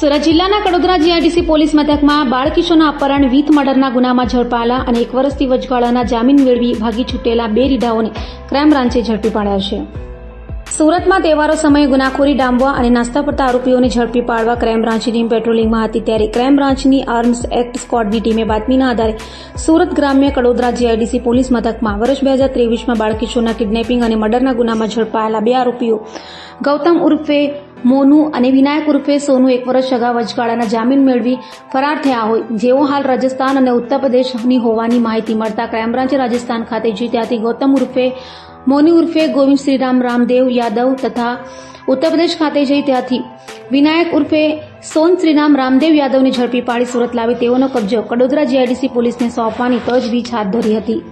સુરત જિલ્લાના Kadodara GIDC police મથકમાં બાળકિશોરના અપહરણ, વીથ મર્ડરના ગુનામાં ઝડપાયેલા અને એક વર્ષથી વચગાળાના જામીન મેળવી ભાગી છૂટેલા બે રીઢાઓને ક્રાઇમ બ્રાન્ચે ઝડપી પાડ્યા છે. સુરતમાં તહેવારો સમયે ગુનાખોરી, ડામવા અને નાસ્તા પડતા આરોપીઓને ઝડપી પાડવા ક્રાઇમ બ્રાન્ચની ટીમ પેટ્રોલિંગમાં હતી ત્યારે ક્રાઇમ બ્રાન્ચની આર્મ્સ એક્ટ સ્ક્વોડની ટીમે બાતમીના આધારે સુરત ગ્રામ્ય કડોદરા જીઆઈડીસી પોલીસ મથકમાં વર્ષ બે હજાર ત્રેવીસમાં બાળકિશોરના કિડનેપિંગ અને મર્ડરના ગુનામાં ઝડપાયેલા બે આરોપીઓ. ગૌતમ ઉર્ફે મોનુ અને વિનાયક ઉર્ફે સોનુ એક વર્ષ અગાઉ વચગાળાના જામીન મેળવી ફરાર થયા હોય. જેઓ હાલ રાજસ્થાન અને ઉત્તર પ્રદેશની હોવાની માહિતી મળતા ક્રાઇમ બ્રાન્ચે રાજસ્થાન ખાતે જઈ ત્યાંથી ગૌતમ ઉર્ફે, મોની ઉર્ફે ગોવિંદ શ્રીરામ, રામદેવ યાદવ તથા ઉત્તર પ્રદેશ ખાતે જઈ ત્યાંથી વિનાયક ઉર્ફે સોન શ્રીનામ રામદેવ યાદવને ઝડપી પાડી સુરત લાવી. તેઓનો કબજો કડોદરા જીઆઈડીસી પોલીસને સોંપવાની તજવીજ હાથ ધરી હતી.